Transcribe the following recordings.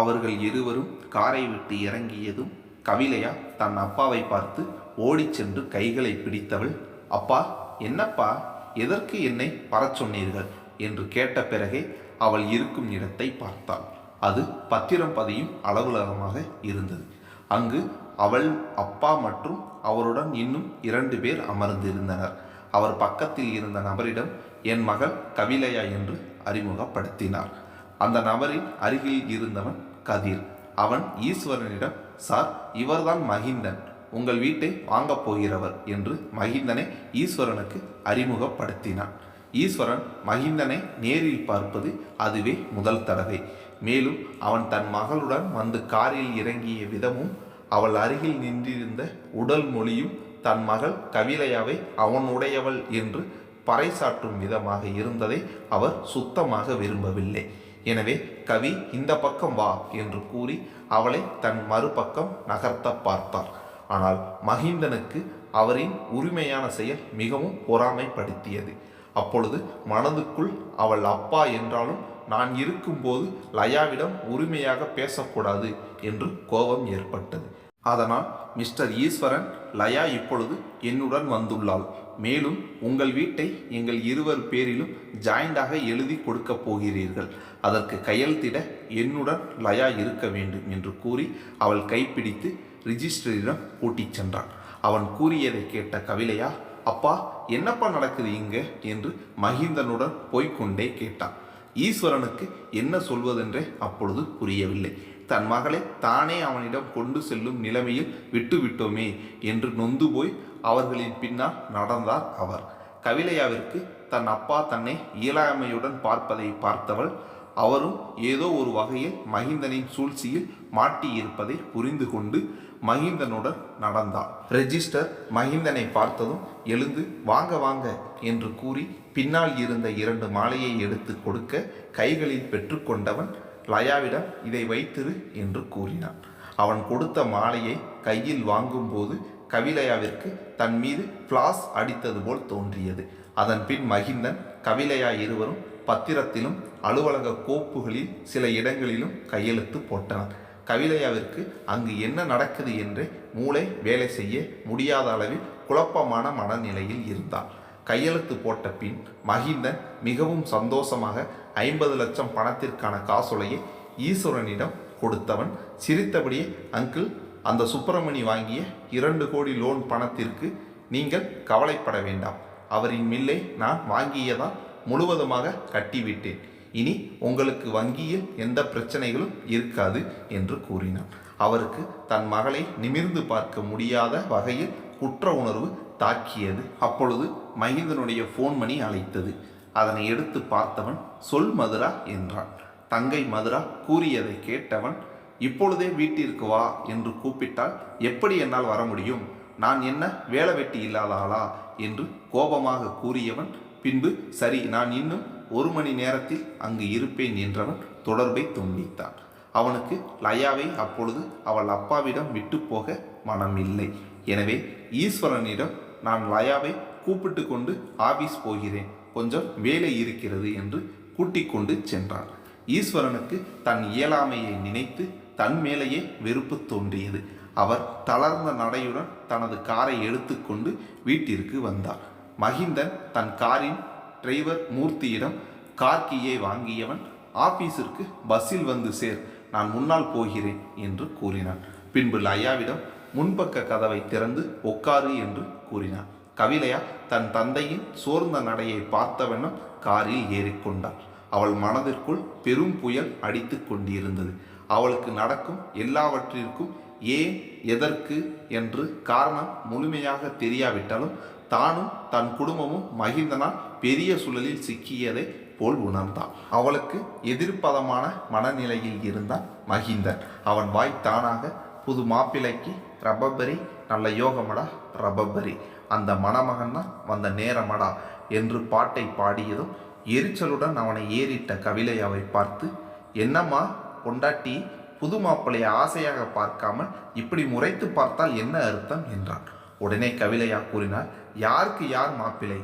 அவர்கள் இருவரும் காரை விட்டு இறங்கியதும் கவிலையா தன் அப்பாவை பார்த்து ஓடிச் சென்று கைகளை பிடித்தவள் அப்பா என்னப்பா? எதற்கு என்னை வரச் சொன்னீர்கள்? என்று கேட்ட பிறகே அவள் இருக்கும் இடத்தை பார்த்தாள். அது பத்திரம் பதியும் அலுவலகமாக இருந்தது. அங்கு அவள் அப்பா மற்றும் அவருடன் இன்னும் இரண்டு பேர் அமர்ந்திருந்தனர். அவர் பக்கத்தில் இருந்த நபரிடம் என் மகள் கவிலையா என்று அறிமுகப்படுத்தினார். அந்த நபரின் அருகில் இருந்தவன் கதிர். அவன் ஈஸ்வரனிடம் சார் இவர்தான் மகிந்தன். உங்கள் வீட்டை வாங்கப் போகிறவர் என்று மகிந்தனை ஈஸ்வரனுக்கு அறிமுகப்படுத்தினான். ஈஸ்வரன் மகிந்தனை நேரில் பார்ப்பது அதுவே முதல் தடவை. மேலும் அவன் தன் மகளுடன் வந்து காரில் இறங்கிய விதமும் அவள் அருகில் நின்றிருந்த உடல் மொழியும் தன் மகள் கவிலையாவை அவனுடையவள் என்று பறைசாற்றும் விதமாக இருந்ததை அவர் சுத்தமாக விரும்பவில்லை. எனவே கவி இந்த பக்கம் வா என்று கூறி அவளை தன் மறுபக்கம் நகர்த்த பார்த்தார் ஆனால் மகிந்தனுக்கு அவரின் உரிமையான செயல் மிகவும் பொறாமைப்படுத்தியது. அப்பொழுது மனதுக்குள் அவள் அப்பா என்றாலும் நான் இருக்கும்போது லயாவிடம் உரிமையாக பேசக்கூடாது என்று கோபம் ஏற்பட்டது. அதனால் மிஸ்டர் ஈஸ்வரன் லயா இப்பொழுது என்னுடன் வந்துள்ளாள். மேலும் உங்கள் வீட்டை எங்கள் இருவர் பேரிலும் ஜாயிண்டாக எழுதி கொடுக்கப் போகிறீர்கள். அதற்கு கையெழுத்திட என்னுடன் லயா இருக்க வேண்டும் என்று கூறி அவள் கைப்பிடித்து ரிஜிஸ்டரிடம் கூட்டிச் சென்றான். அவன் கூறியதை கேட்ட கவிலையா அப்பா என்னப்பா நடக்குது இங்க? என்று மகிந்தனுடன் போய்க்கொண்டே கேட்டான். ஈஸ்வரனுக்கு என்ன சொல்வதென்றே அப்பொழுது புரியவில்லை. தன் மகளை தானே அவனிடம் கொண்டு செல்லும் நிலைமையில் விட்டுவிட்டோமே என்று நொந்து போய் அவர்களின் பின்னால் நடந்தார் அவர். கவிலையாவிற்கு தன் அப்பா தன்னை இயலாமையுடன் பார்ப்பதை பார்த்தவள் அவரும் ஏதோ ஒரு வகையில் மகிந்தனின் சூழ்ச்சியில் மாட்டியிருப்பதை புரிந்து கொண்டு மகிந்தனுடன் நடந்தார் ரெஜிஸ்டர் மகிந்தனை பார்த்ததும் எழுந்து வாங்க வாங்க என்று கூறி பின்னால் இருந்த இரண்டு மாலையை எடுத்து கொடுக்க கைகளில் பெற்றுக்கொண்டவன் லயாவிடம் இதை வைத்திரு என்று கூறினான். அவன் கொடுத்த மாலையை கையில் வாங்கும்போது கவிலையாவிற்கு தன் மீது பிளாஸ் அடித்தது போல் தோன்றியது. அதன் பின் மகிந்தன் கவிலையா இருவரும் பத்திரத்திலும் அலுவலக கோப்புகளில் சில இடங்களிலும் கையெழுத்து போட்டனர் கவிதையாவிற்கு அங்கு என்ன நடக்குது என்று மூளை வேலை செய்ய முடியாத அளவில் குழப்பமான மனநிலையில் இருந்தார் கையெழுத்து போட்ட பின் மகிந்தன் மிகவும் சந்தோஷமாக ஐம்பது லட்சம் பணத்திற்கான காசோலையை ஈஸ்வரனிடம் கொடுத்தவன். சிரித்தபடியே அங்கிள் அந்த சுப்பிரமணி வாங்கிய இரண்டு கோடி லோன் பணத்திற்கு நீங்கள் கவலைப்பட வேண்டாம். அவரின் மில்லை நான் வாங்கியதால் முழுவதுமாக கட்டிவிட்டேன். இனி உங்களுக்கு வங்கியில் எந்த பிரச்சனைகளும் இருக்காது என்று கூறினான். அவருக்கு தன் மகளை நிமிர்ந்து பார்க்க முடியாத வகையில் குற்ற உணர்வு தாக்கியது. அப்பொழுது மகிந்தனுடைய ஃபோன் மணி அழைத்தது. அதனை எடுத்து பார்த்தவன் சொல் மதுரா என்றான். தங்கை மதுரா கூறியதை கேட்டவன் இப்பொழுதே வீட்டிற்கு வா என்று கூப்பிட்டால் எப்படி என்னால் வர முடியும்? நான் என்ன வேலை வெட்டி இல்லாத ஆளா? என்று கோபமாக கூறியவன் பின்பு சரி நான் இன்னும் ஒரு மணி நேரத்தில் அங்கு இருப்பேன் என்றவன் தொடர்பை துண்டித்தான். அவனுக்கு லயாவை அப்பொழுது அவள் அப்பாவிடம் விட்டு போக மனம் இல்லை எனவே ஈஸ்வரனிடம் நான் லயாவை கூப்பிட்டு கொண்டு ஆபீஸ் போகிறேன். கொஞ்சம் வேலை இருக்கிறது என்று கூட்டிக் கொண்டு சென்றான். ஈஸ்வரனுக்கு தன் இயலாமையை நினைத்து தன் மேலேயே வெறுப்பு தோன்றியது. அவர் தளர்ந்த நடையுடன் தனது காரை எடுத்துக்கொண்டு வீட்டிற்கு வந்தார். மகிந்தன் தன் காரின் டிரைவர் மூர்த்தியிடம் கார் கீயை வாங்கியவன் ஆபீஸிற்கு பஸ்ஸில் வந்து சேர் நான் முன்னால் போகிறேன் என்று கூறினான். பின்பு லயாவிடம் முன்பக்க கதவை திறந்து உட்காரு என்று கூறினான். கவிலையா தன் தந்தையின் சோர்ந்த நடையை பார்த்தவண்ணம் காரில் ஏறிக்கொண்டாள் அவள் மனதிற்குள் பெரும் புயல் அடித்து கொண்டிருந்தது. அவளுக்கு நடக்கும் எல்லாவற்றிற்கும் ஏன் எதற்கு என்று காரணம் முழுமையாக தெரியாவிட்டாலும் தானும் தன் குடும்பமும் மகிந்தனால் பெரிய சுழலில் சிக்கியதை போல் உணர்ந்தான். அவளுக்கு எதிர்ப்பதமான மனநிலையில் இருந்தான் மகிந்தன். அவன் வாய் தானாக புது மாப்பிள்ளைக்கு ரப்பபரி நல்ல யோகமடா ரபபரி. அந்த மணமகன்னா வந்த நேரமடா என்று பாட்டை பாடியதும் எரிச்சலுடன் அவனை ஏறிட்ட கவிலையாவை பார்த்து என்னம்மா பொண்டாட்டி புது மாப்பிள்ளையை ஆசையாக பார்க்காமல் இப்படி முறைத்து பார்த்தால் என்ன அர்த்தம்? என்றான். உடனே கவிலையா கூறினார் யாருக்கு யார் மாப்பிள்ளை?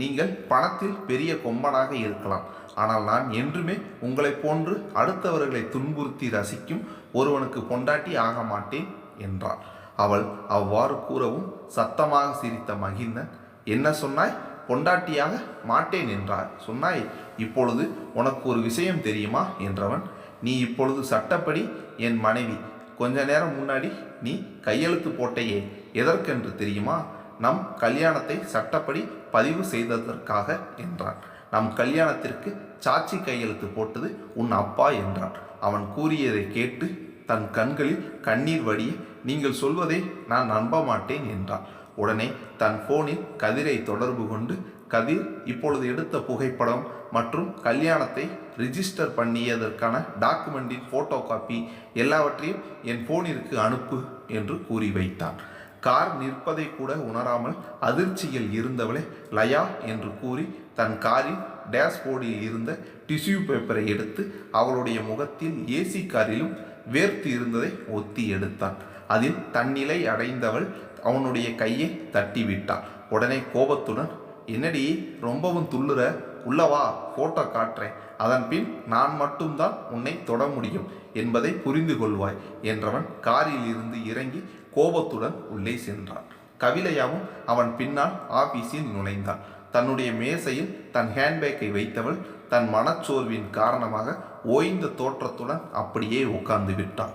நீங்கள் பணத்தில் பெரிய கொம்பனாக இருக்கலாம். ஆனால் நான் என்றுமே உங்களைப் போன்று அடுத்தவர்களை துன்புறுத்தி ரசிக்கும் ஒருவனுக்கு பொண்டாட்டி ஆக மாட்டேன் என்றாள். அவள் அவ்வாறு கூறவும் சத்தமாக சிரித்த மகிந்தன் என்ன சொன்னாய்? பொண்டாட்டியாக மாட்டேன் என்றார் சொன்னாய் இப்பொழுது உனக்கு ஒரு விஷயம் தெரியுமா? என்றவன் நீ இப்பொழுது சட்டப்படி என் மனைவி. கொஞ்ச நேரம் முன்னாடி நீ கையெழுத்து போட்டையே எதற்கென்று தெரியுமா? நம் கல்யாணத்தை சட்டப்படி பதிவு செய்ததற்காக என்றான். நம் கல்யாணத்திற்கு சாட்சி கையெழுத்து போட்டது உன் அப்பா என்றான். அவன் கூறியதை கேட்டு தன் கண்களில் கண்ணீர் வடிய நீங்கள் சொல்வதை நான் நம்ப மாட்டேன் என்றான். உடனே தன் போனில் கதிரை தொடர்பு கொண்டு கதிர் இப்பொழுது எடுத்த புகைப்படம் மற்றும் கல்யாணத்தை ரிஜிஸ்டர் பண்ணியதற்கான டாக்குமெண்டின் ஃபோட்டோ காப்பி எல்லாவற்றையும் என் போனிற்கு அனுப்பு என்று கூறி வைத்தான். கார் நிற்பதை கூட உணராமல் அதிர்ச்சியில் இருந்தவளே லயா என்று கூறி தன் காரின் டேஷ்போர்டில் இருந்த டிஷ்யூ பேப்பரை எடுத்து அவளுடைய முகத்தில் ஏசி காரிலும் வேர்த்து இருந்ததை ஒத்தி எடுத்தான். அதில் தன்னிலை அடைந்தவள் அவனுடைய கையை தட்டிவிட்டாள். உடனே கோபத்துடன் என்னடி ரொம்பவும் துள்ளுற? உள்ளவா போட்டோ காட்டுறேன். அதன் பின் நான் மட்டும்தான் உன்னை தொட முடியும் என்பதை புரிந்து கொள்வாய் என்றவன் காரில் இருந்து இறங்கி கோபத்துடன் உள்ளே சென்றான். கவிலையாவும் அவன் பின்னால் ஆபீஸில் நுழைந்தாள் தன்னுடைய மேசையில் தன் ஹேண்ட்பேக்கை வைத்தவள் தன் மனச்சோர்வின் காரணமாக ஓய்ந்த தோற்றத்துடன் அப்படியே உட்கார்ந்து விட்டாள்.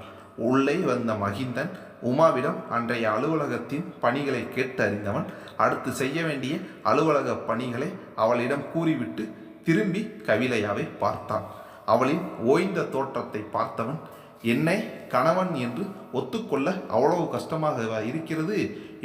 உள்ளே வந்த மகிந்தன் உமாவிடம் அன்றைய அலுவலகத்தின் பணிகளை கேட்டு அறிந்தவன் அடுத்து செய்ய வேண்டிய அலுவலக பணிகளை அவளிடம் கூறிவிட்டு திரும்பி கவிலையாவை பார்த்தான். அவளின் ஓய்ந்த தோற்றத்தை பார்த்தவன் என்னை கணவன் என்று ஒத்துக்கொள்ள அவ்வளவு கஷ்டமாக இருக்கிறது.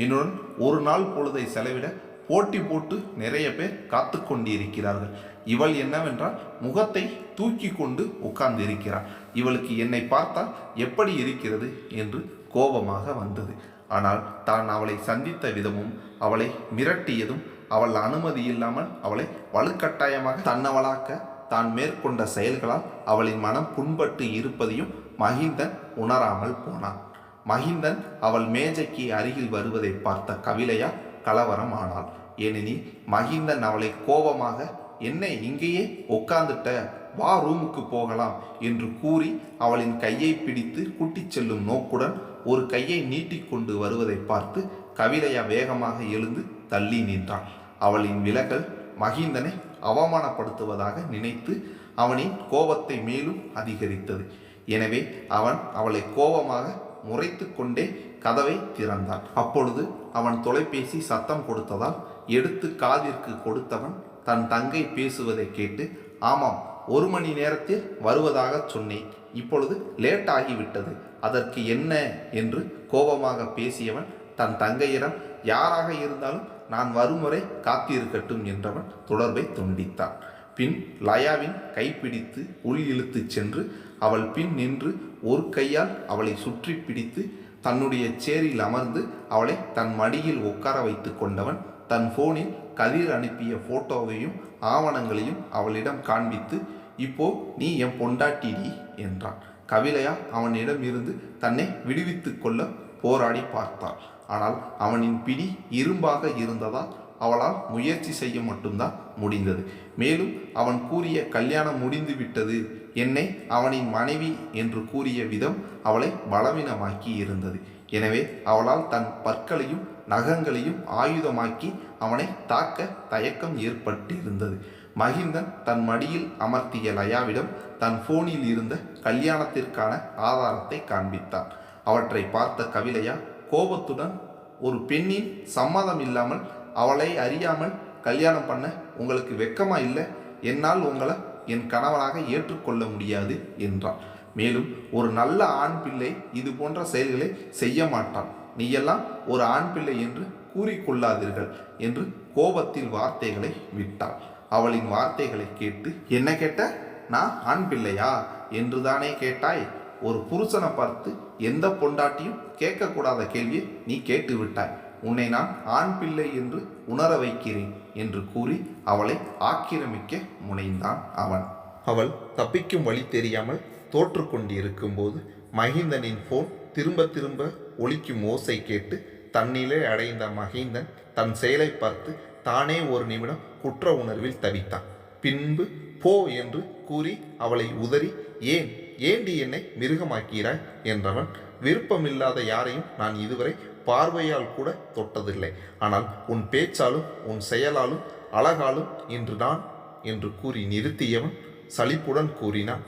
என்னுடன் ஒரு நாள் பொழுதை செலவிட போட்டி போட்டு நிறைய பேர் காத்து கொண்டிருக்கிறார்கள். இவள் என்னவென்றால் முகத்தை தூக்கி கொண்டு உட்கார்ந்து இருக்கிறாள் இவளுக்கு என்னை பார்த்தால் எப்படி இருக்கிறது என்று கோபமாக வந்தது. ஆனால் தான் அவளை சந்தித்த விதமும் அவளை மிரட்டியதும் அவள் அனுமதி இல்லாமல் அவளை வலுக்கட்டாயமாக தன்னவளாக்க தான் மேற்கொண்ட செயல்களால் அவளின் மனம் புண்பட்டு இருப்பதையும் மகிந்தன் உணராமல் போனான். மகிந்தன் அவள் மேஜைக்கு அருகில் வருவதை பார்த்த கவிலையா கலவரம் ஆனாள் ஏனெனில் மகிந்தன் அவளை கோபமாக என்ன இங்கேயே உட்கார்ந்துட்ட வா ரூமுக்கு போகலாம் என்று கூறி அவளின் கையை பிடித்து கூட்டிச் செல்லும் நோக்குடன் ஒரு கையை நீட்டிக்கொண்டு வருவதை பார்த்து கவிதையா வேகமாக எழுந்து தள்ளி நின்றாள். அவளின் விலகல் மகிந்தனை அவமானப்படுத்துவதாக நினைத்து அவனின் கோபத்தை மேலும் அதிகரித்தது. எனவே அவன் அவளை கோபமாக முறைத்து கொண்டே கதவை திறந்தான். அப்பொழுது அவன் தொலைபேசி சத்தம் கொடுத்ததால் எடுத்து காதிற்கு கொடுத்தவன் தன் தங்கை பேசுவதை கேட்டு ஆமாம் ஒரு மணி நேரத்தில் வருவதாக சொன்னேன். இப்பொழுது லேட் ஆகிவிட்டது. அதற்கு என்ன? என்று கோபமாக பேசியவன் தன் தங்கையிடம் யாராக இருந்தாலும் நான் வரும் வரை காத்திருக்கட்டும் என்றவன் தொடர்பை துண்டித்தான். பின் லயாவின் கைப்பிடித்து உள் இழுத்துச் சென்று அவள் பின் நின்று ஒரு கையால் அவளை சுற்றி பிடித்து தன்னுடைய சேரில் அமர்ந்து அவளை தன் மடியில் உட்கார வைத்து கொண்டவன் தன் போனில் கதிர் அனுப்பிய போட்டோவையும் ஆவணங்களையும் அவளிடம் காண்பித்து இப்போ நீ என் பொண்டாட்டிடி என்றான். கவிலையா அவனிடம் இருந்து தன்னை விடுவித்து கொள்ள போராடி பார்த்தாள். ஆனால் அவனின் பிடி இரும்பாக இருந்ததால் அவளால் முயற்சி செய்ய மட்டும்தான் முடிந்தது. மேலும் அவன் கூறிய கல்யாணம் முடிந்து விட்டது என்னை அவனின் மனைவி என்று கூறிய விதம் அவளை பலவீனமாக்கி இருந்தது. எனவே அவளால் தன் பற்களையும் நகங்களையும் ஆயுதமாக்கி அவனை தாக்க தயக்கம் ஏற்பட்டிருந்தது. மகிந்தன் தன் மடியில் அமர்த்திய லயாவிடம் தன் போனில் இருந்த கல்யாணத்திற்கான ஆதாரத்தை காண்பித்தான். அவற்றை பார்த்த கவிலையா கோபத்துடன் ஒரு பெண்ணின் சம்மதம் இல்லாமல் அவளை அறியாமல் கல்யாணம் பண்ண உங்களுக்கு வெக்கமா இல்லை என்னால் உங்களை என் கணவனாக ஏற்றுக்கொள்ள முடியாது என்றான். மேலும் ஒரு நல்ல ஆண் பிள்ளை இது போன்ற செயல்களை செய்ய மாட்டான். நீயெல்லாம் ஒரு ஆண் பிள்ளை என்று கூறிக்கொள்ளாதீர்கள் என்று கோபத்தில் வார்த்தைகளை விட்டாள். அவளின் வார்த்தைகளை கேட்டு என்ன கேட்ட? நான் ஆண் பிள்ளையா? என்றுதானே கேட்டாய்? ஒரு புருஷனை பார்த்து எந்த பொண்டாட்டியும் கேட்கக்கூடாத கேள்வியை நீ கேட்டு விட்டாய் உன்னை நான் ஆண் பிள்ளை என்று உணர வைக்கிறேன். என்று கூறி அவளை ஆக்கிரமிக்க முனைந்தான் அவன். அவள் தப்பிக்கும் வழி தெரியாமல் தோற்று கொண்டிருக்கும்போது மகிந்தனின் போன் திரும்ப திரும்ப ஒலிக்கும் ஓசை கேட்டு தன்னிலே அடைந்த மகிந்தன் தன் செயலை பார்த்து தானே ஒரு நிமிடம் குற்ற உணர்வில் தவித்தான். பின்பு போ என்று கூறி அவளை உதறி ஏன்? ஏண்டி என்னை மிருகமாக்கிறாய் என்றவன் விருப்பமில்லாத யாரையும் நான் இதுவரை பார்வையால் கூட தொட்டதில்லை. ஆனால் உன் பேச்சாலும் உன் செயலாலும் அழகாலும் இன்று நான் என்று கூறி நிறுத்தியவன் சலிப்புடன் கூறினான்.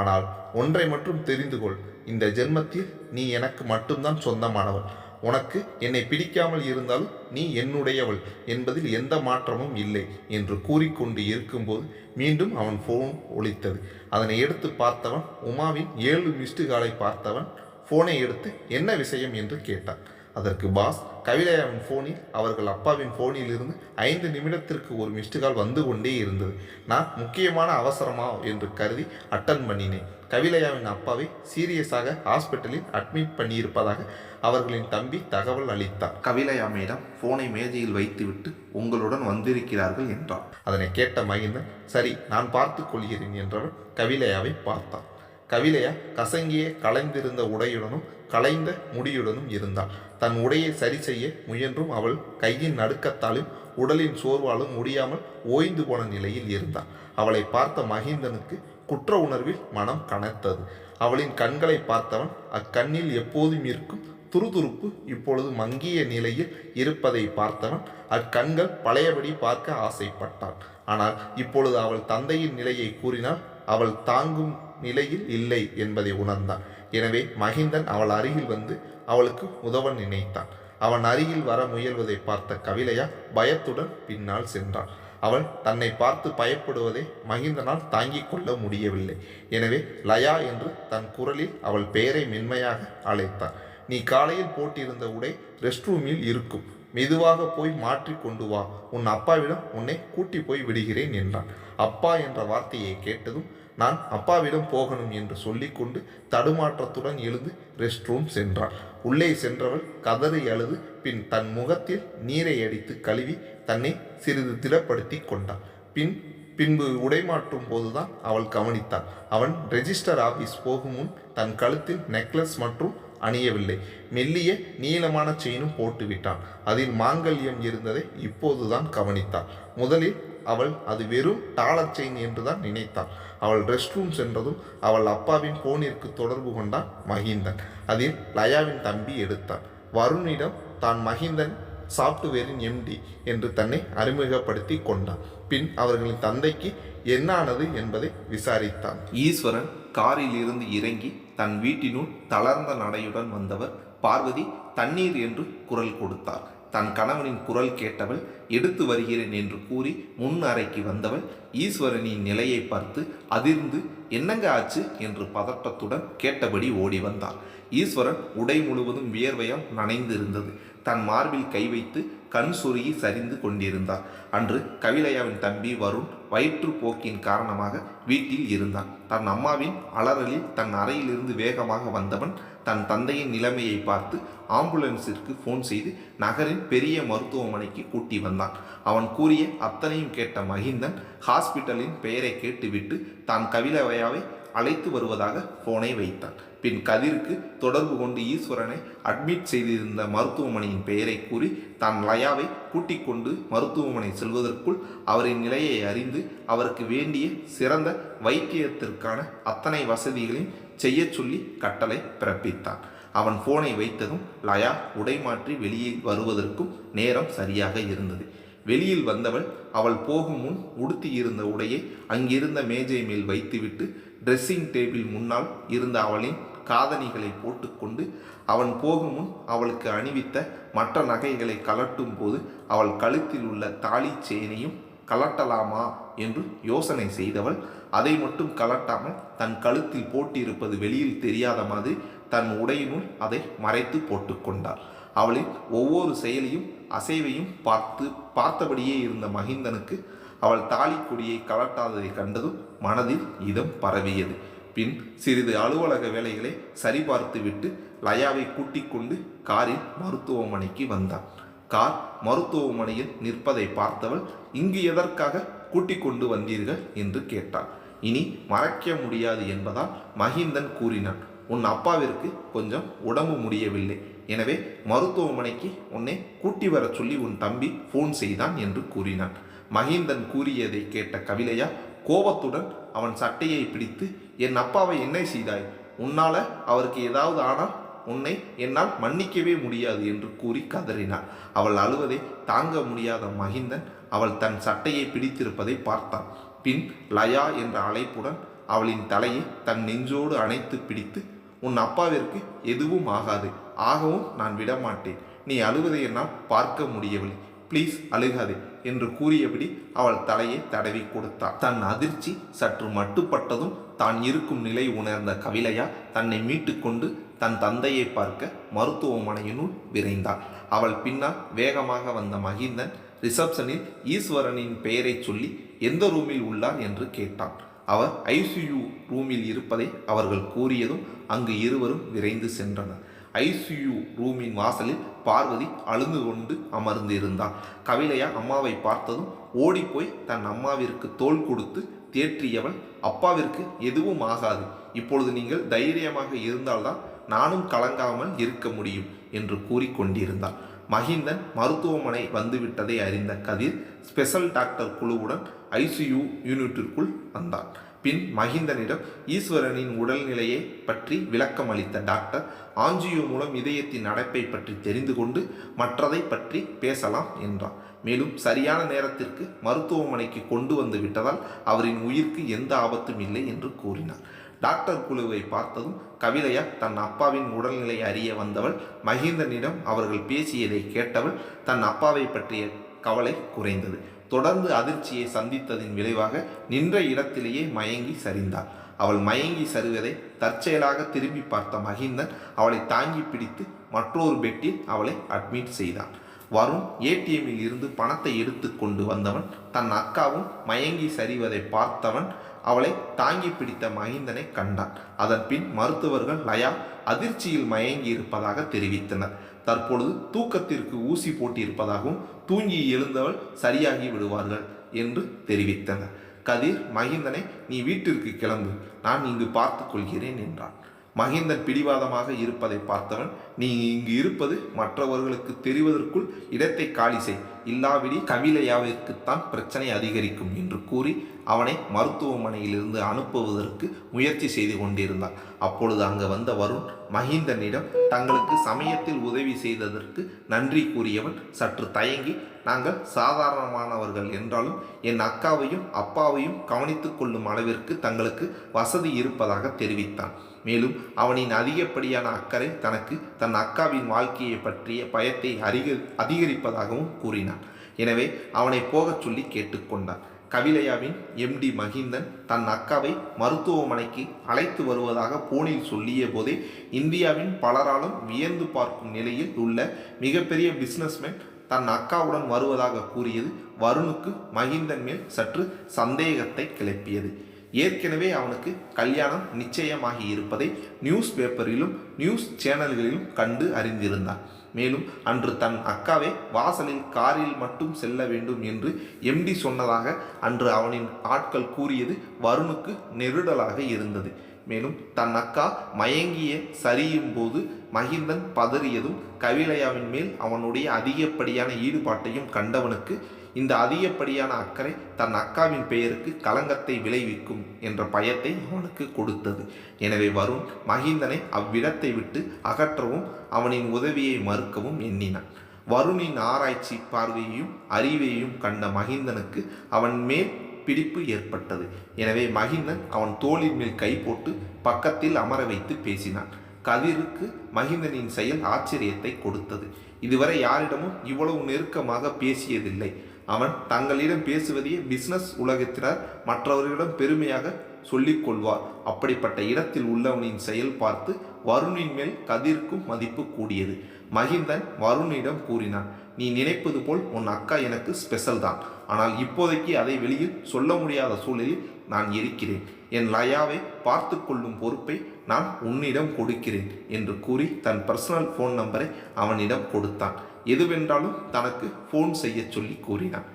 ஆனால் ஒன்றை மட்டும் தெரிந்து கொள். இந்த ஜென்மத்தில் நீ எனக்கு மட்டும்தான் சொந்தமானவள். உனக்கு என்னை பிடிக்காமல் இருந்தாலும் நீ என்னுடையவள் என்பதில் எந்த மாற்றமும் இல்லை என்று கூறிக்கொண்டு இருக்கும்போது மீண்டும் அவன் ஃபோன் ஒழித்தது அதனை எடுத்து பார்த்தவன் உமாவின் ஏழு மிஸ்டு காலை பார்த்தவன் ஃபோனை எடுத்து என்ன விஷயம் என்று கேட்டான் அதற்கு பாஸ் கவிதையாவின் ஃபோனில் அவர்கள் அப்பாவின் ஃபோனில் இருந்து ஐந்து நிமிடத்திற்கு ஒரு மிஸ்டு கால் வந்து கொண்டே இருந்தது. நான் முக்கியமான அவசரமா என்று கருதி அட்டன் பண்ணினேன். கவிலையாவின் அப்பாவை சீரியஸாக ஹாஸ்பிட்டலில் அட்மிட் பண்ணியிருப்பதாக அவர்களின் தம்பி தகவல் அளித்தார். கவிலையா மேடம் போனை மேஜையில் வைத்துவிட்டு உங்களுடன் வந்திருக்கிறார்கள் என்றார். அதனை கேட்ட மகிந்தன் சரி நான் பார்த்து கொள்கிறேன் என்றவன் கவிலையாவை பார்த்தான் கவிலையா கசங்கிய கலைந்திருந்த உடையுடனும் கலைந்த முடியுடனும் இருந்தாள். தன் உடையை சரி செய்ய முயன்றும் அவள் கையின் நடுக்கத்தாலும் உடலின் சோர்வாலும் முடியாமல் ஓய்ந்து போன நிலையில் இருந்தாள். அவளை பார்த்த மகிந்தனுக்கு குற்ற உணர்வில் மனம் கனத்தது. அவளின் கண்களை பார்த்தவன் அக்கண்ணில் எப்போதும் இருக்கும் துருதுருப்பு இப்பொழுது மங்கிய நிலையில் இருப்பதை பார்த்தவன் அக்கண்கள் பழையபடி பார்க்க ஆசைப்பட்டான் ஆனால் இப்பொழுது அவள் தந்தையின் நிலையை கூறினால் அவள் தாங்கும் நிலையில் இல்லை என்பதை உணர்ந்தான். எனவே மகிந்தன் அவள் அருகில் வந்து அவளுக்கு உதவ நினைத்தான். அவன் அருகில் வர முயல்வதை பார்த்த கவிலையா பயத்துடன் பின்னால் சென்றாள் அவள் தன்னை பார்த்து பயப்படுவதை மகிந்தனால் தாங்கிக் கொள்ள முடியவில்லை. எனவே லயா என்று தன் குரலில் அவள் பெயரை மென்மையாக அழைத்தான் நீ காலையில் போட்டிருந்த உடை ரெஸ்ட் ரூமில் இருக்கும். மெதுவாக போய் மாற்றி கொண்டு வா. உன் அப்பாவிடம் உன்னை கூட்டி போய் விடுகிறேன் என்றான். அப்பா என்ற வார்த்தையை கேட்டதும் நான் அப்பாவிடம் போகணும் என்று சொல்லிக்கொண்டு தடுமாற்றத்துடன் எழுந்து ரெஸ்ட் ரூம் சென்றாள் உள்ளே சென்றவள் கதறி அழுது பின் தன் முகத்தில் நீரை அடித்து கழுவி தன்னை சிறிது திடப்படுத்தி கொண்டாள் பின் பின்பு உடைமாற்றும் போதுதான் அவள் கவனித்தாள் அவன் ரெஜிஸ்டர் ஆஃபீஸ் போகும் முன் தன் கழுத்தில் நெக்லஸ் மற்றும் அணியவில்லை. மெல்லிய நீளமான செயினும் போட்டுவிட்டான். அதில் மாங்கல்யம் இருந்ததை இப்போதுதான் கவனித்தாள் முதலில் அவள் அது வெறும் டாலர் செயின் என்றுதான் நினைத்தாள் அவள் ரெஸ்ட் ரூம் சென்றதும் அவள் அப்பாவின் போனிற்கு தொடர்பு கொண்டான் மகிந்தன் அதில் லயாவின் தம்பி எடுத்தான். வருணிடம் தான் மகிந்தன் சாப்ட்வேரின் எம்டி என்று தன்னை அறிமுகப்படுத்தி கொண்டான். பின் அவர்களின் தந்தைக்கு என்னானது என்பதை விசாரித்தான். ஈஸ்வரன் காரில் இருந்து இறங்கி தன் வீட்டினுள் தளர்ந்த நடையுடன் வந்தவர் பார்வதி தண்ணீர் என்று குரல் கொடுத்தார். தன் கணவனின் குரல் கேட்டவள் எடுத்து வருகிறேன் என்று கூறி முன் அறைக்கு வந்தவள் ஈஸ்வரனின் நிலையை பார்த்து அதிர்ந்து என்னங்க ஆச்சு? என்று பதட்டத்துடன் கேட்டபடி ஓடி வந்தார் ஈஸ்வரன் உடை முழுவதும் வியர்வையால் நனைந்திருந்தது. தன் மார்பில் கை வைத்து கண் சொருகி சரிந்து கொண்டிருந்தார் அன்று கவிலையாவின் தம்பி வருண் வயிற்றுப்போக்கின் காரணமாக வீட்டில் இருந்தான். தன் அம்மாவின் அலறலில் தன் அறையிலிருந்து வேகமாக வந்தவன் தன் தந்தையின் நிலைமையை பார்த்து ஆம்புலன்ஸிற்கு ஃபோன் செய்து நகரின் பெரிய மருத்துவமனைக்கு கூட்டி வந்தான். அவன் கூறிய அத்தனையும் கேட்ட மகிந்தன் ஹாஸ்பிட்டலின் பெயரை கேட்டுவிட்டு தான் கவிலவையாவை அழைத்து வருவதாக ஃபோனை வைத்தான். பின் கதிருக்கு தொடர்பு கொண்டு ஈஸ்வரனை அட்மிட் செய்திருந்த மருத்துவமனையின் பெயரை கூறி தான் லயாவை கூட்டிக் கொண்டு மருத்துவமனை செல்வதற்குள் அவரின் நிலையை அறிந்து அவருக்கு வேண்டிய சிறந்த வைத்தியத்திற்கான அத்தனை வசதிகளையும் செய்ய சொல்லி கட்டளை பிறப்பித்தான். அவன் போனை வைத்ததும் லயா உடை மாற்றி வெளியில் வருவதற்கும் நேரம் சரியாக இருந்தது. வெளியில் வந்தவள் அவள் போகும் முன் உடுத்தியிருந்த உடையை அங்கிருந்த மேஜை மேல் வைத்துவிட்டு ட்ரெஸ்ஸிங் டேபிள் முன்னால் இருந்த அவளின் காதணிகளை போட்டுக்கொண்டு அவன் போகும் முன் அவளுக்கு அணிவித்த மற்ற நகைகளை கலட்டும் போது அவள் கழுத்தில் உள்ள தாலி செயினையும் கலட்டலாமா என்று யோசனை செய்தவள் அதை மட்டும் கலட்டாமல் தன் கழுத்தில் போட்டிருப்பது வெளியில் தெரியாத மாதிரி தன் உடையினுள் அதை மறைத்து போட்டுக்கொண்டாள் அவளின் ஒவ்வொரு செயலையும் அசைவையும் பார்த்து பார்த்தபடியே இருந்த மகிந்தனுக்கு அவள் தாலிக்கொடியை கலட்டாததை கண்டதும் மனதில் இதம் பரவியது. பின் சிறிது அலுவலக வேலைகளை சரிபார்த்துவிட்டு லயாவை கூட்டிக் கொண்டு காரில் மருத்துவமனைக்கு வந்தான். கார் மருத்துவமனையில் நிற்பதை பார்த்தவள் இங்கு எதற்காக கூட்டிக் கொண்டு வந்தீர்கள்? என்று கேட்டாள். இனி மறைக்க முடியாது என்பதால் மகிந்தன் கூறினான். உன் அப்பாவிற்கு கொஞ்சம் உடம்பு முடியவில்லை. எனவே மருத்துவமனைக்கு உன்னை கூட்டி வரச் சொல்லி உன் தம்பி ஃபோன் செய்தான் என்று கூறினான். மகிந்தன் கூறியதை கேட்ட கவிலையா கோபத்துடன் அவன் சட்டையை பிடித்து என் அப்பாவை என்ன செய்தாய்? உன்னால அவருக்கு ஏதாவது ஆனால் உன்னை என்னால் மன்னிக்கவே முடியாது என்று கூறி கதறினாள் அவள் அழுவதை தாங்க முடியாத மகிந்தன் அவள் தன் சட்டையை பிடித்திருப்பதை பார்த்தான். பின் லயா என்ற அழைப்புடன் அவளின் தலையை தன் நெஞ்சோடு அணைத்து பிடித்து உன் அப்பாவிற்கு எதுவும் ஆகாது ஆகவும் நான் விடமாட்டேன். நீ அழுவதை என்னால் பார்க்க முடியவில்லை. ப்ளீஸ் அழுகாதே. என்று கூறியபடி அவள் தலையை தடவி கொடுத்தாள். தன் அதிர்ச்சி சற்று மட்டுப்பட்டதும் தான் இருக்கும் நிலை உணர்ந்த கவிலையா தன்னை மீட்டுக்கொண்டு தன் தந்தையை பார்க்க மருத்துவமனையினுள் விரைந்தாள். அவள் பின்னால் வேகமாக வந்த மகிந்தன் ரிசப்ஷனில் ஈஸ்வரனின் பெயரை சொல்லி எந்த ரூமில் உள்ளார் என்று கேட்டான். அவர் ஐசியு ரூமில் இருப்பதை அவர்கள் கூறியதும் அங்கு இருவரும் விரைந்து சென்றனர். ஐசியு ரூமின் வாசலில் பார்வதி அழுந்து கொண்டு அமர்ந்து இருந்தாள் கவிலையா அம்மாவை பார்த்ததும் ஓடிப்போய் தன் அம்மாவிற்கு தோள் கொடுத்து தேற்றியவள் அப்பாவிற்கு எதுவும் ஆகாது. இப்பொழுது நீங்கள் தைரியமாக இருந்தால்தான் நானும் கலங்காமல் இருக்க முடியும் என்று கூறிக்கொண்டிருந்தாள். மகிந்தன் மருத்துவமனை வந்துவிட்டதை அறிந்த கதிர் ஸ்பெஷல் டாக்டர் குழுவுடன் ஐசியு யூனிட்டிற்குள் வந்தான். பின் மகிந்தனிடம் ஈஸ்வரனின் உடல்நிலையை பற்றி விளக்கம் அளித்த டாக்டர் ஆஞ்சியோ மூலம் இதயத்தின் நடப்பை பற்றி தெரிந்து கொண்டு மற்றதை பற்றி பேசலாம் என்றார் மேலும் சரியான நேரத்திற்கு மருத்துவமனைக்கு கொண்டு வந்து விட்டதால் அவரின் உயிருக்கு எந்த ஆபத்தும் இல்லை என்று கூறினார். டாக்டர் குழுவை பார்த்ததும் கவிதையா தன் அப்பாவின் உடல்நிலை அறிய வந்தவள் மகிந்தனிடம் அவர்கள் பேசியதை கேட்டவள் தன் அப்பாவை பற்றிய கவலை குறைந்தது. தொடர்ந்து அதிர்ச்சியை சந்தித்ததின் விளைவாக நின்ற இடத்திலேயே மயங்கி சரிந்தாள். அவள் மயங்கி சருவதை தற்செயலாக திரும்பி பார்த்த மகிந்தன் அவளை தாங்கி பிடித்து மற்றொரு பெட்டில் அவளை அட்மிட் செய்தான் வரும் ஏடிஎம்மில் இருந்து பணத்தை எடுத்து கொண்டு வந்தவன் தன் அக்காவும் மயங்கி சரிவதை பார்த்தவன் அவளை தாங்கி பிடித்த மகிந்தனை கண்டான். அதன் பின் மருத்துவர்கள் லயா அதிர்ச்சியில் மயங்கி இருப்பதாக தெரிவித்தனர். தற்பொழுது தூக்கத்திற்கு ஊசி போட்டியிருப்பதாகவும் தூங்கி எழுந்தவள் சரியாகி விடுவார்கள் என்று தெரிவித்தனர். கதிர் மகிந்தனை நீ வீட்டிற்கு கிளம்பு. நான் இங்கு பார்த்து கொள்கிறேன் என்றான். மகிந்தன் பிடிவாதமாக இருப்பதை பார்த்தவன் நீ இங்கு இருப்பது மற்றவர்களுக்கு தெரிவதற்குள் இடத்தை காலி செய். இல்லாவிடி கவிலையாவிற்குத்தான் பிரச்சனை அதிகரிக்கும் என்று கூறி அவனை மருத்துவமனையிலிருந்து அனுப்புவதற்கு முயற்சி செய்து கொண்டிருந்தான். அப்பொழுது அங்கு வந்த வருண் மகிந்தனிடம் தங்களுக்கு சமயத்தில் உதவி செய்ததற்கு நன்றி கூறியவன் சற்று தயங்கி நாங்கள் சாதாரணமானவர்கள் என்றாலும் என் அக்காவையும் அப்பாவையும் கவனித்துக் கொள்ளும் அளவிற்கு தங்களுக்கு வசதி இருப்பதாக தெரிவித்தான். மேலும் அவனின் அதிகப்படியான அக்கறை தனக்கு தன் அக்காவின் வாழ்க்கையை பற்றிய பயத்தை அதிக அதிகரிப்பதாகவும் கூறினான். எனவே அவனை போகச் சொல்லி கேட்டுக்கொண்டான். கவிலையாவின் எம்டி மகிந்தன் தன் அக்காவை மருத்துவமனைக்கு அழைத்து வருவதாக போனில் சொல்லிய போதே இந்தியாவின் பலராலும் வியந்து பார்க்கும் நிலையில் உள்ள மிகப்பெரிய பிஸ்னஸ்மேன் தன் அக்காவுடன் வருவதாக கூறியது வருணுக்கு மகிந்தன் மேல் சற்று சந்தேகத்தை கிளப்பியது. ஏற்கனவே அவனுக்கு கல்யாணம் நிச்சயமாகி இருப்பதை நியூஸ் பேப்பரிலும் நியூஸ் சேனல்களிலும் கண்டு அறிந்திருந்தான். மேலும் அன்று தன் அக்காவை வாசலில் காரில் மட்டும் செல்ல வேண்டும் என்று எம்டி சொன்னதாக அன்று அவனின் ஆட்கள் கூறியது வருணுக்கு நெருடலாக இருந்தது. மேலும் தன் அக்கா மயங்கிய சரியும் போது மகிந்தன் பதறியதும் கவிலையாவின் மேல் அவனுடைய அதிகப்படியான ஈடுபாட்டையும் கண்டவனுக்கு இந்த அதிகப்படியான அக்கறை தன் அக்காவின் பெயருக்கு களங்கத்தை விளைவிக்கும் என்ற பயத்தை அவனுக்கு கொடுத்தது. எனவே வருண் மகிந்தனை அவ்விடத்தை விட்டு அகற்றவும் அவனின் உதவியை மறுக்கவும் எண்ணினான். வருணின் ஆராய்ச்சி பார்வையையும் அறிவையும் கண்ட மகிந்தனுக்கு அவன் மேல் பிடிப்பு ஏற்பட்டது. எனவே மகிந்தன் அவன் தோளின் மேல் கை போட்டு பக்கத்தில் அமர வைத்து பேசினான். கதிருக்கு மகிந்தனின் செயல் ஆச்சரியத்தை கொடுத்தது. இதுவரை யாரிடமும் இவ்வளவு நெருக்கமாக பேசியதில்லை. அவன் தங்களிடம் பேசுவதையே பிசினஸ் உலகத்தினர் மற்றவர்களிடம் பெருமையாக சொல்லிக் கொள்வார் அப்படிப்பட்ட இடத்தில் உள்ளவனின் செயல் பார்த்து வருணின் மேல் கதிர்க்கும் மதிப்பு கூடியது. மகிந்தன் வருணிடம் கூறினான் நீ நினைப்பது போல் உன் அக்கா எனக்கு ஸ்பெஷல் தான். ஆனால் இப்போதைக்கு அதை வெளியில் சொல்ல முடியாத சூழலில் நான் இருக்கிறேன். என் லயாவை பார்த்து கொள்ளும் பொறுப்பை நான் உன்னிடம் கொடுக்கிறேன் என்று கூறி தன் பர்சனல் ஃபோன் நம்பரை அவனிடம் கொடுத்தான். எதுவென்றாலும் தனக்கு ஃபோன் செய்ய சொல்லி கூறினான்.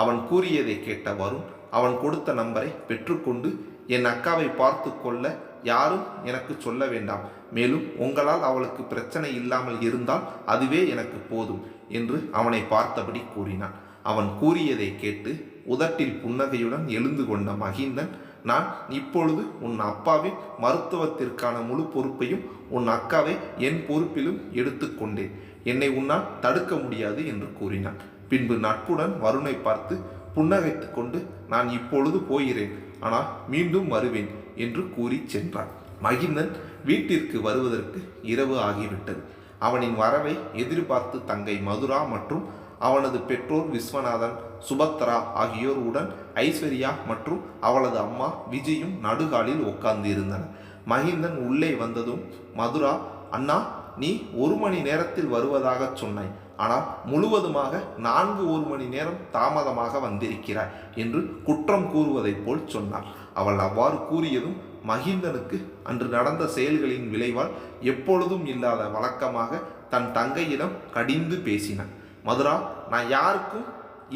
அவன் கூறியதை கேட்ட வருண் அவன் கொடுத்த நம்பரை பெற்றுக்கொண்டு என் அக்காவை பார்த்து கொள்ள யாரும் எனக்கு சொல்ல வேண்டாம். மேலும் உங்களால் அவளுக்கு பிரச்சனை இல்லாமல் இருந்தால் அதுவே எனக்கு போதும் என்று அவனை பார்த்தபடி கூறினான். அவன் கூறியதை கேட்டு உதட்டில் புன்னகையுடன் எழுந்து கொண்ட மகிந்தன் நான் இப்பொழுது உன் அப்பாவின் மருத்துவத்திற்கான முழு பொறுப்பையும் உன் அக்காவை என் பொறுப்பிலும் எடுத்துக்கொண்டேன். என்னை உன்னால் தடுக்க முடியாது என்று கூறினான். பின்பு நட்புடன் வருணை பார்த்து புன்னகைத்து கொண்டு நான் இப்பொழுது போகிறேன் ஆனால் மீண்டும் வருவேன் என்று கூறி சென்றான். மகிந்தன் வீட்டிற்கு வருவதற்கு இரவு ஆகிவிட்டது. அவனின் வரவை எதிர்பார்த்து தங்கை மதுரா மற்றும் அவனது பெற்றோர் விஸ்வநாதன் சுபத்ரா ஆகியோர் உடன் ஐஸ்வர்யா மற்றும் அவளது அம்மா விஜயும் நடுகாலில் உட்கார்ந்து இருந்தனர் மகிந்தன் உள்ளே வந்ததும் மதுரா அண்ணா நீ ஒரு மணி நேரத்தில் வருவதாக சொன்னாய். ஆனால் முழுவதுமாக நான்கு ஒரு மணி நேரம் தாமதமாக வந்திருக்கிறாய் என்று குற்றம் கூறுவதைப் போல் சொன்னாள். அவள் அவ்வாறு கூறியதும் மகிந்தனுக்கு அன்று நடந்த செயல்களின் விளைவால் எப்பொழுதும் இல்லாத வழக்கமாக தன் தங்கையிடம் கடிந்து பேசினான் மதுரா நான் யாருக்கும்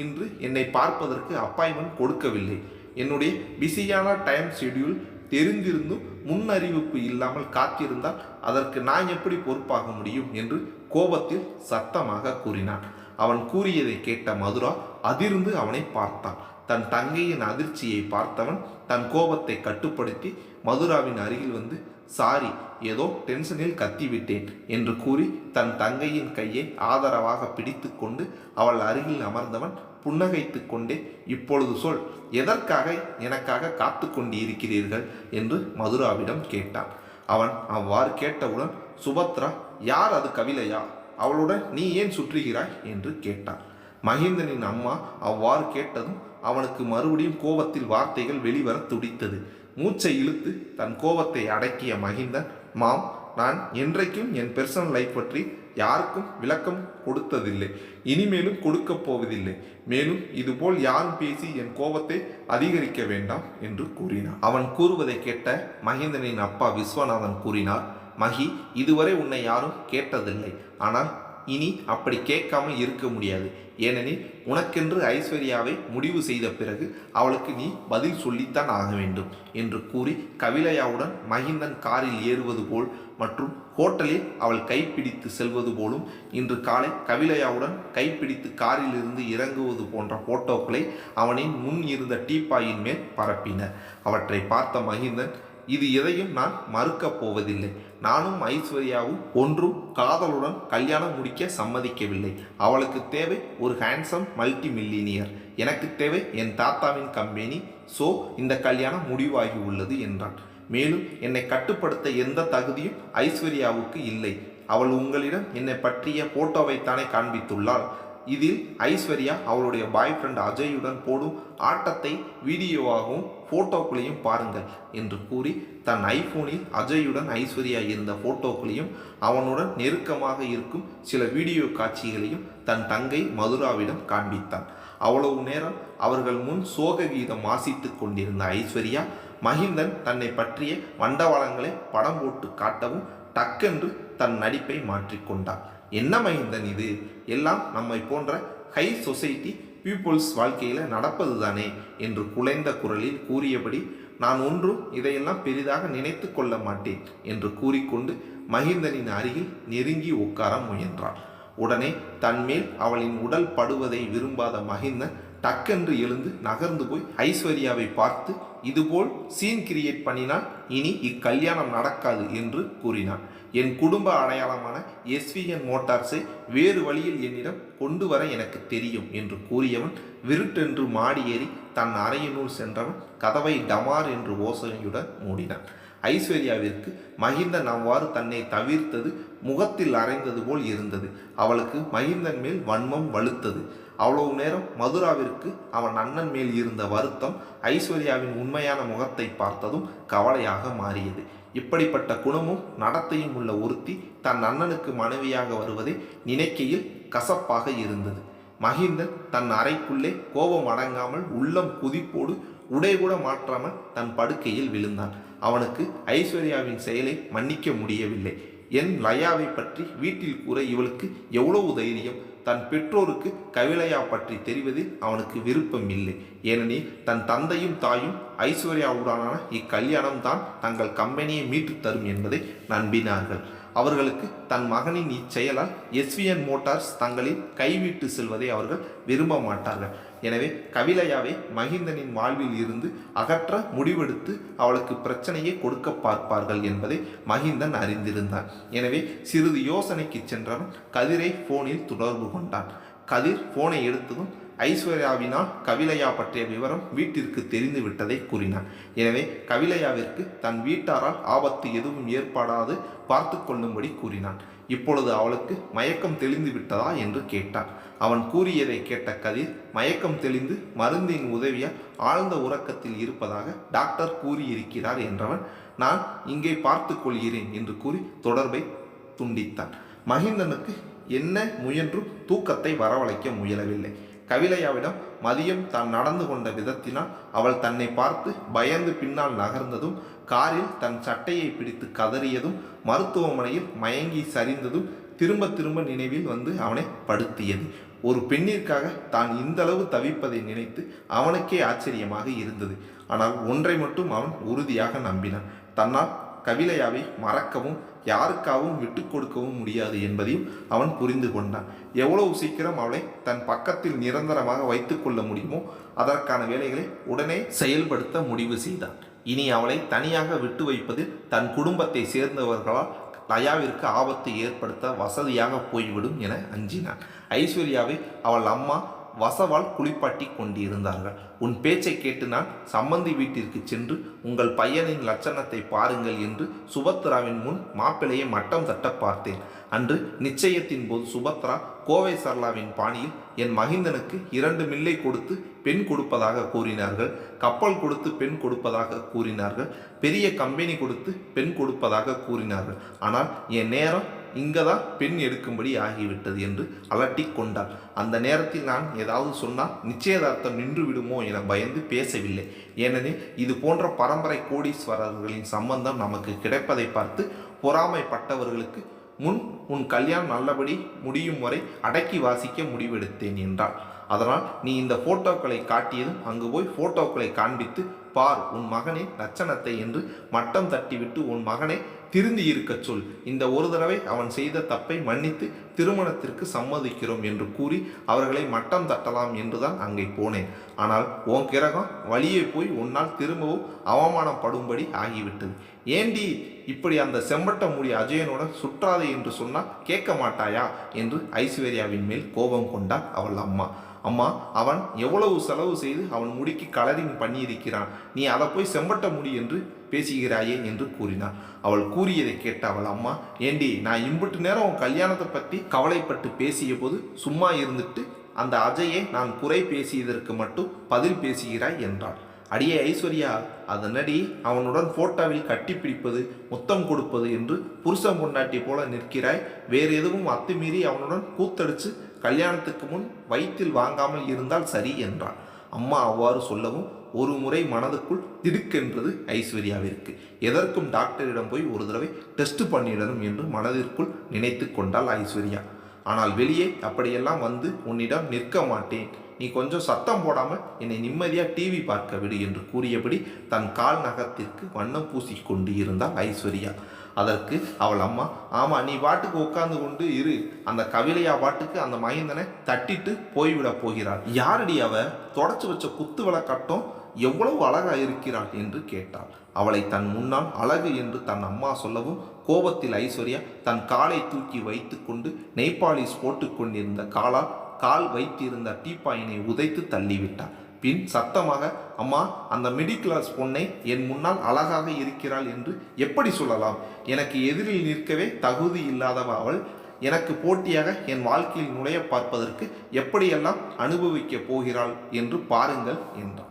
இன்று என்னை பார்ப்பதற்கு அப்பாயின்மெண்ட் கொடுக்கவில்லை. என்னுடைய பிஸியான டைம் ஷெட்யூல் தெரிந்திருந்தும் முன் அறிவிப்பு இல்லாமல் காத்திருந்தால் அதற்கு நான் எப்படி பொறுப்பாக முடியும் என்று கோபத்தில் சத்தமாக கூறினான். அவன் கூறியதை கேட்ட மதுரா அதிர்ந்து அவனை பார்த்தான். தன் தங்கையின் அதிர்ச்சியை பார்த்தவன் தன் கோபத்தை கட்டுப்படுத்தி மதுராவின் அருகில் வந்து சாரி ஏதோ டென்ஷனில் கத்திவிட்டேன் என்று கூறி தன் தங்கையின் கையை ஆதரவாக பிடித்து கொண்டு அவள் அருகில் அமர்ந்தவன் புன்னகைத்து கொண்டே இப்பொழுது சொல். எதற்காக எனக்காக காத்து கொண்டு இருக்கிறீர்கள் என்று மதுராவிடம் கேட்டான். அவன் அவ்வாறு கேட்டவுடன் சுபத்ரா யார் அது கவிலையா அவளுடன் நீ ஏன் சுற்றுகிறாய்? என்று கேட்டான். மகேந்திரனின் அம்மா அவ்வாறு கேட்டதும் அவனுக்கு மறுபடியும் கோபத்தில் வார்த்தைகள் வெளிவர துடித்தது. மூச்சை இழுத்து தன் கோபத்தை அடக்கிய மகிந்தன் மாம் நான் என்றைக்கும் என் பெர்சனல் லைஃப் பற்றி யாருக்கும் விளக்கம் கொடுத்ததில்லை. இனிமேலும் கொடுக்க போவதில்லை. மேலும் இதுபோல் யாரும் பேசி என் கோபத்தை அதிகரிக்க வேண்டாம் என்று கூறினார். அவன் கூறுவதை கேட்ட மகேந்திரனின் அப்பா விஸ்வநாதன் கூறினார் மகி இதுவரை உன்னை யாரும் கேட்டதில்லை. ஆனால் இனி அப்படி கேட்காமல் இருக்க முடியாது. ஏனெனில் உனக்கென்று ஐஸ்வர்யாவை முடிவு செய்த பிறகு அவளுக்கு நீ பதில் சொல்லித்தான் ஆக வேண்டும் என்று கூறி கவிலையாவுடன் மகிந்தன் காரில் ஏறுவது போல் மற்றும் ஹோட்டலில் அவள் கைப்பிடித்து செல்வது போலும் இன்று காலை கவிலையாவுடன் கைப்பிடித்து காரில் இருந்து இறங்குவது போன்ற போட்டோக்களை அவனின் முன் இருந்த டீப்பாயின் மேல் பரப்பின. அவற்றை பார்த்த மகிந்தன் இது எதையும் நான் மறுக்கப் போவதில்லை. நானும் ஐஸ்வர்யாவும் ஒன்றும் காதலுடன் கல்யாணம் முடிக்க சம்மதிக்கவில்லை. அவளுக்கு தேவை ஒரு ஹேண்ட்ஸம் மல்டி மில்லினியர் எனக்கு தேவை என் தாத்தாவின் கம்பெனி ஸோ இந்த கல்யாணம் முடிவாகி உள்ளது என்றான். மேலும் என்னை கட்டுப்படுத்த எந்த தகுதியும் ஐஸ்வர்யாவுக்கு இல்லை. அவள் உங்களிடம் என்னை பற்றிய போட்டோவைத்தானே காண்பித்துள்ளாள். இதில் ஐஸ்வர்யா அவளுடைய பாய் ஃப்ரெண்ட் அஜயுடன் போடும் ஆட்டத்தை வீடியோவாகவும் ஃபோட்டோக்களையும் பாருங்கள் என்று கூறி தன் ஐஃபோனில் அஜயுடன் ஐஸ்வர்யா இருந்த ஃபோட்டோக்களையும் அவனுடன் நெருக்கமாக இருக்கும் சில வீடியோ காட்சிகளையும் தன் தங்கை மதுராவிடம் காண்பித்தான். அவ்வளவு நேரம் அவர்கள் முன் சோக கீதம் வாசித்து கொண்டிருந்த ஐஸ்வர்யா மகிந்தன் தன்னை பற்றிய வண்டவாளங்களை படம் போட்டு காட்டவும் டக்கென்று தன் நடிப்பை மாற்றிக்கொண்டார் என்ன மைந்தன் இது? எல்லாம் நம்மை போன்ற ஹை சொசைட்டி பீப்புள்ஸ் வாழ்க்கையில் நடப்பது தானே என்று குலைந்த குரலில் கூறியபடி நான் ஒன்றும் இதையெல்லாம் பெரிதாக நினைத்து கொள்ள மாட்டேன் என்று கூறிக்கொண்டு மகிந்தனின் அருகில் நெருங்கி உட்கார முயன்றான். உடனே தன்மேல் அவளின் உடல் படுவதை விரும்பாத மகிந்தன் டக்கென்று எழுந்து நகர்ந்து போய் ஐஸ்வர்யாவை பார்த்து இதுபோல் சீன் கிரியேட் பண்ணினால் இனி இக்கல்யாணம் நடக்காது என்று கூறினான் என் குடும்ப அடையாளமான எஸ்விஎன் மோட்டார்ஸை வேறு வழியில் என்னிடம் கொண்டு வர எனக்கு தெரியும் என்று கூறியவன் விருட்டென்று மாடி ஏறி தன் அறையினுள் சென்றவன் கதவை டமார் என்று ஓசையுடன் மூடினான். ஐஸ்வர்யாவிற்கு மகிந்தன் அவ்வாறு தன்னை தவிர்த்தது முகத்தில் அரைந்தது போல் இருந்தது. அவளுக்கு மகிந்தன் மேல் வன்மம் வலுத்தது. அவ்வளவு நேரம் மதுராவிற்கு அவன் அண்ணன் மேல் இருந்த வருத்தம் ஐஸ்வர்யாவின் உண்மையான முகத்தை பார்த்ததும் கவலையாக மாறியது. இப்படிப்பட்ட குணமும் நடத்தையும் உள்ள ஒருத்தி தன் அண்ணனுக்கு மனைவியாக வருவதை நினைக்கையில் கசப்பாக இருந்தது. மகிந்தன் தன் அறைக்குள்ளே கோபம் அடங்காமல் உள்ளம் குதிப்போடு உடை கூட மாற்றாமல் தன் படுக்கையில் விழுந்தான். அவனுக்கு ஐஸ்வர்யாவின் செயலை மன்னிக்க முடியவில்லை. என் லயாவை பற்றி வீட்டில் கூற இவளுக்கு எவ்வளவு தைரியம்? தன் பெற்றோருக்கு கவிலையா பற்றி தெரிவதில் அவனுக்கு விருப்பம் இல்லை. ஏனெனில் தன் தந்தையும் தாயும் ஐஸ்வர்யாவுடனான இக்கல்யாணம் தான் தங்கள் கம்பெனியை மீட்டுத் தரும் என்பதை நம்பினார்கள். அவர்களுக்கு தன் மகனின் இச்செயலால் எஸ்விஎன் மோட்டார்ஸ் தங்களில் கைவிட்டு செல்வதை அவர்கள் விரும்ப மாட்டார்கள். எனவே கவிலையாவை மகிந்தனின் வாழ்வில் இருந்து அகற்ற முடிவெடுத்து அவளுக்கு பிரச்சனையை கொடுக்க பார்ப்பார்கள் என்பதை மகிந்தன் அறிந்திருந்தான் எனவே சிறிது யோசனைக்கு சென்றவன் கதிரை போனில் தொடர்பு கொண்டான். கதிர் போனை எடுத்ததும் ஐஸ்வர்யாவினால் கவிலையா பற்றிய விவரம் வீட்டிற்கு தெரிந்து விட்டதை கூறினான். எனவே கவிலையாவிற்கு தன் வீட்டாரால் ஆபத்து எதுவும் ஏற்படாது பார்த்து கொள்ளும்படி கூறினான். இப்பொழுது அவளுக்கு மயக்கம் தெளிந்து விட்டதா என்று கேட்டான். அவன் கூறியதை கேட்ட கதிர் மயக்கம் தெளிந்து மருந்தின் உதவியால் ஆழ்ந்த உறக்கத்தில் இருப்பதாக டாக்டர் கூறியிருக்கிறார் என்றவன் நான் இங்கே பார்த்து கொள்கிறேன் என்று கூறி தொடர்பை துண்டித்தான். மகிந்தனுக்கு என்ன முயன்றும் தூக்கத்தை வரவழைக்க முயலவில்லை. கவிலையாவிடம் மதியம் தான் நடந்து கொண்ட விதத்தினால் அவள் தன்னை பார்த்து பயந்து பின்னால் நகர்ந்ததும் காரில் தன் சட்டையை பிடித்து கதறியதும் மருத்துவமனையில் மயங்கி சரிந்ததும் திரும்ப திரும்ப நினைவில் வந்து அவனை படுத்தியது. ஒரு பெண்ணிற்காக தான் இந்த அளவு தவிப்பதை நினைத்து அவனுக்கே ஆச்சரியமாக இருந்தது. ஆனால் ஒன்றை மட்டும் அவன் உறுதியாக நம்பினான். தன்னால் கவிலையாவை மறக்கவும் யாருக்காகவும் விட்டு கொடுக்கவும் முடியாது என்பதையும் அவன் புரிந்து கொண்டான். எவ்வளவு சீக்கிரம் அவளை தன் பக்கத்தில் நிரந்தரமாக வைத்துக்கொள்ள முடியுமோ அதற்கான வேலைகளை உடனே செயல்படுத்த முடிவு செய்தான். இனி அவளை தனியாக விட்டு வைப்பதில் தன் குடும்பத்தை சேர்ந்தவர்களால் லயாவிற்கு ஆபத்தை ஏற்படுத்த வசதியாக போய்விடும் என அஞ்சினான். ஐஸ்வர்யாவை அவள் அம்மா வசவால் குளிப்பாட்டி கொண்டிருந்தார்கள். உன் பேச்சை கேட்டு நான் சம்மந்தி வீட்டிற்கு சென்று உங்கள் பையனின் லட்சணத்தை பாருங்கள் என்று சுபத்ராவின் முன் மாப்பிள்ளையை மட்டம் தட்ட பார்த்தேன். அன்று நிச்சயத்தின் போது சுபத்ரா கோவை சர்லாவின் பாணியில் என் மகிந்தனுக்கு இரண்டு மில்லை கொடுத்து பெண் கொடுப்பதாக கூறினார்கள். கப்பல் கொடுத்து பெண் கொடுப்பதாக கூறினார்கள். பெரிய கம்பெனி கொடுத்து பெண் கொடுப்பதாக கூறினார்கள். ஆனால் என் நேரம் இங்கே தான் பெண் எடுக்கும்படி ஆகிவிட்டது என்று அலட்டிக் கொண்டாள். அந்த நேரத்தில் நான் ஏதாவது சொன்னால் நிச்சயதார்த்தம் நின்று விடுமோ என பயந்து பேசவில்லை. ஏனெனில் இது போன்ற பரம்பரை கோடீஸ்வரர்களின் சம்பந்தம் நமக்கு கிடைப்பதை பார்த்து பொறாமைப்பட்டவர்களுக்கு முன் உன் கல்யாணம் நல்லபடி முடியும் வரை அடக்கி வாசிக்க முடிவெடுத்தேன் என்றாள். அதனால் நீ இந்த ஃபோட்டோக்களை காட்டியதும் அங்கு போய் ஃபோட்டோக்களை காண்பித்து பார் உன் மகனே நச்சனத்தை என்று மட்டம் தட்டிவிட்டு உன் மகனை திருந்தி இருக்கச் சொல். இந்த ஒரு தடவை அவன் செய்த தப்பை மன்னித்து திருமணத்திற்கு சம்மதிக்கிறோம் என்று கூறி அவர்களை மட்டம் தட்டலாம் என்றுதான் அங்கே போனேன். ஆனால் உன் கிரகம் வழியே போய் உன்னால் திரும்பவும் அவமானப்படும்படி ஆகிவிட்டது. ஏண்டி இப்படி அந்த செம்பட்ட முடி அஜயனோட சுற்றாதே என்று சொன்னால் கேட்க மாட்டாயா? என்று ஐஸ்வர்யாவின் மேல் கோபம் கொண்டார் அவள் அம்மா. அம்மா அவன் எவ்வளவு செலவு செய்து அவன் முடிக்கு கலரிங் பண்ணியிருக்கிறான். நீ அதை போய் செம்பட்ட முடி என்று பேசுகிறாயே என்று கூறினான். அவள் கூறியதை கேட்ட அவள் அம்மா ஏண்டி நான் இம்புட்டு நேரம் உன் கல்யாணத்தை பற்றி கவலைப்பட்டு பேசிய போது சும்மா இருந்துட்டு அந்த அஜயை நான் குறை பேசியதற்கு மட்டும் பதில் பேசுகிறாய் என்றாள். அடியே ஐஸ்வர்யா அதனடி அவனுடன் போட்டோவில் கட்டிப்பிடிப்பது முத்தம் கொடுப்பது என்று புருஷன் பொண்டாட்டி போல நிற்கிறாய். வேறு எதுவும் அத்துமீறி அவனுடன் கூத்தடிச்சு கல்யாணத்துக்கு முன் வயிற்றில் வாங்காமல் இருந்தால் சரி என்றாள் அம்மா அவ்வாறு சொல்லவும் ஒரு முறை மனதுக்குள் திடுக்கென்றது ஐஸ்வர்யாவிற்கு. எதற்கும் டாக்டரிடம் போய் ஒரு தடவை டெஸ்ட் பண்ணிடணும் என்று மனதிற்குள் நினைத்து கொண்டாள் ஐஸ்வர்யா. ஆனால் வெளியே அப்படியெல்லாம் வந்து உன்னிடம் நிற்க மாட்டேன். நீ கொஞ்சம் சத்தம் போடாமல் என்னை நிம்மதியாக டிவி பார்க்க விடு என்று கூறியபடி தன் கால் நகத்திற்கு வண்ணம் பூசிக்கொண்டு இருந்தாள் ஐஸ்வர்யா. அதற்கு அவள் அம்மா ஆமா நீ பாட்டுக்கு உட்கார்ந்து கொண்டு இரு. அந்த கவிலையா பாட்டுக்கு அந்த மகிந்தனை தட்டிட்டு போய்விட போகிறாள். யாரடி அவ? தொடச்சு வச்ச குத்து விளக்கட்டும் எவ்வளவு அழகா இருக்கிறாள்? என்று கேட்டாள். அவளை தன் முன்னால் அழகு என்று தன் அம்மா சொல்லவும் கோபத்தில் ஐஸ்வர்யா தன் காலை தூக்கி வைத்துக்கொண்டு நெய்பாலிஸ் போட்டுக்கொண்டிருந்த காலால் கால் வைத்திருந்த டீப்பாயினை உதைத்து தள்ளிவிட்டார் பின் சத்தமாக அம்மா அந்த மிடில் கிளாஸ் பொண்ணை என் முன்னால் அழகாக இருக்கிறாள் என்று எப்படி சொல்லலாம்? எனக்கு எதிரில் நிற்கவே தகுதி இல்லாதவ அவள். எனக்கு போட்டியாக என் வாழ்க்கையில் நுழைய பார்ப்பதற்கு எப்படியெல்லாம் அனுபவிக்கப் போகிறாள் என்று பாருங்கள் என்றான்.